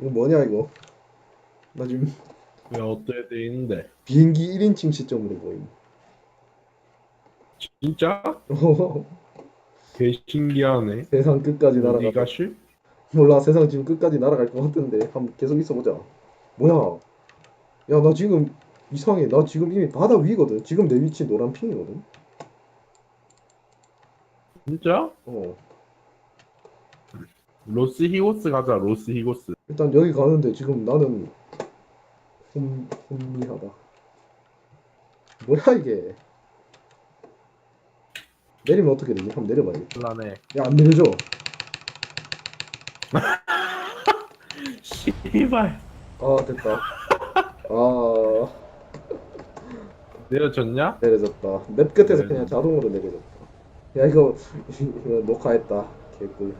이거 뭐냐 이거 나 지금 왜 어떻게 돼 있는데? 비행기 1인칭 시점으로 보임 진짜? 개 신기하네. 세상 끝까지 날아가 어디가 실? 몰라 세상 지금 끝까지 날아갈 것 같은데 한번 계속 있어보자 뭐야 야 나 지금 이상해 나 지금 이미 바다 위거든 지금 내 위치 노란 핑이거든 진짜? 어 로스 히고스 가자. 로스 히고스. 일단 여기 가는데 지금 나는 혼, 혼미하다 뭐야 이게 내리면 어떻게 되지? 한번 내려봐야겠다 곤란해. 야 안 내려줘 씨발. 아 됐다 아 내려졌냐? 내려졌다 맵 끝에서 네. 그냥 자동으로 내려졌다 야 이거, 이거 녹화했다 개꿀